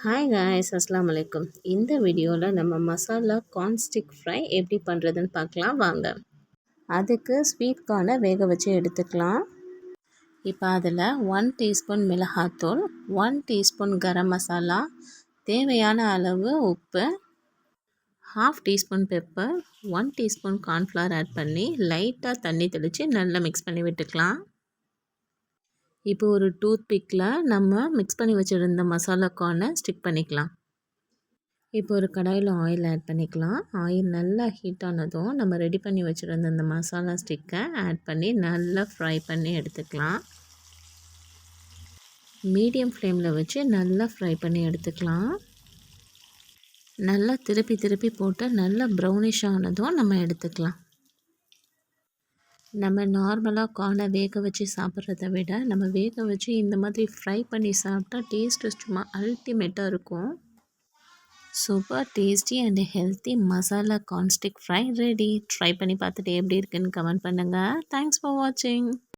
Hi guys அஸ்லாம் வலைக்கும் இந்த வீடியோவில் நம்ம மசாலா கார்ன்ஸ்டிக் ஃப்ரை எப்படி பண்ணுறதுன்னு பார்க்கலாம் வாங்க. அதுக்கு ஸ்வீட் கார்னை வேக வச்சு எடுத்துக்கலாம். இப்போ அதில் ஒன் டீஸ்பூன் மிளகாத்தூள் ஒன் டீஸ்பூன் கரம் மசாலா தேவையான அளவு உப்பு half teaspoon pepper one teaspoon cornflour add பண்ணி லைட்டாக தண்ணி தெளித்து நல்லா மிக்ஸ் பண்ணி விட்டுக்கலாம். இப்போ ஒரு டூத் பிக்கில் நம்ம மிக்ஸ் பண்ணி வச்சுருந்த மசாலா கார்னை ஸ்டிக் பண்ணிக்கலாம். இப்போ ஒரு கடாயில் ஆயில் ஆட் பண்ணிக்கலாம். ஆயில் நல்லா ஹீட் ஆனதும் நம்ம ரெடி பண்ணி வச்சுருந்த அந்த மசாலா ஸ்டிக்கை ஆட் பண்ணி நல்லா ஃப்ரை பண்ணி எடுத்துக்கலாம். மீடியம் ஃப்ளேமில் வச்சு நல்லா ஃப்ரை பண்ணி எடுத்துக்கலாம். நல்லா திருப்பி திருப்பி போட்டு நல்லா ப்ரௌனிஷ் ஆனதும் நம்ம எடுத்துக்கலாம். நம்ம நார்மலாக கார்னை வேக வச்சு சாப்பிட்றத விட நம்ம வேக வச்சு இந்த மாதிரி ஃப்ரை பண்ணி சாப்பிட்டா டேஸ்ட்டு சும்மா அல்டிமேட்டாக இருக்கும். Super tasty and healthy masala கான்ஸ்டிக் fry ready try பண்ணி பார்த்துட்டு எப்படி இருக்குன்னு கமெண்ட் பண்ணுங்கள் தேங்க்ஸ் ஃபார் வாட்சிங்